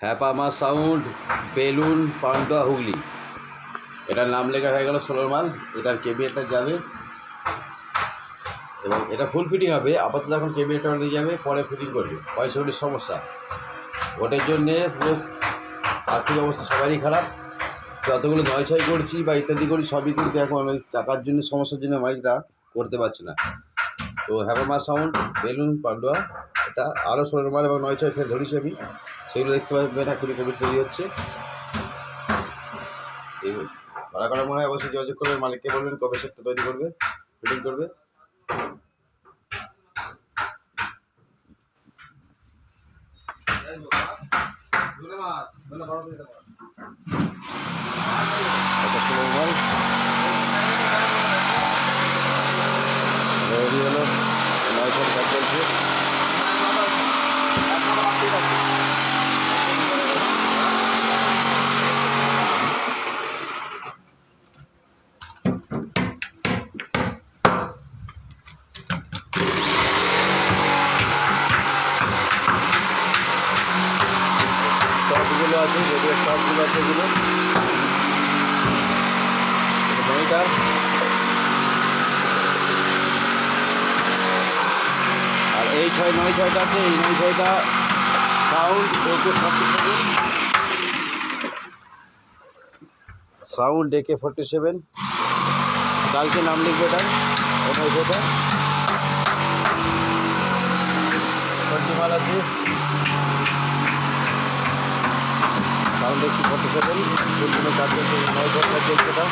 হ্যাপামা sound, balloon, Pandua Hooghly. এটার নাম লেখা হয়ে গেল ষোলোর মাল এটার কেবিনেটটা যাবে। এবং এটা ফুল ফিটিং হবে, আপাতত এখন কেবিনেটটা নিয়ে যাবে, পরে ফিটিং করবে, পয়সা কড়ির সমস্যা। ওটার জন্যে পুরো আর্থিক অবস্থা সবারই খারাপ। যতগুলো নয় ছয় করছি বা ইত্যাদি করি, সবই কিন্তু এখন ওই টাকার জন্য, সমস্যার জন্য মাইকটা করতে পারছি না। তো হ্যাপামা সাউন্ড, বেলুন, পান্ডুয়া এটা আরও ষোলোর মাল এবং নয় ছয় ফের ধরেছি আমি। সেগুলো দেখতে পাবেন এখনই কমিট তৈরি হচ্ছে। এই ভাড়া করার মনে হয় অবশ্যই যোগাযোগ করবেন, মালিককে বলবেন কবে সেটটা তৈরি করবে ফিটিং করবে। হলো স্টকগুলো আছে রেডিও স্টকগুলো আছে এগুলো। আর এই ছয়, নয় ছয়টা আছে, এই নয় ছয়টা sound, A K forty seven. Sound, A K forty seven. কালকে নাম লিখবে এটা নয় ছয়টা ফর্টি মাল আছে? একটি ফর্টি সেভেন ফুলগুলো কাজ করছে নয় ঘণ্টা চলছে এটা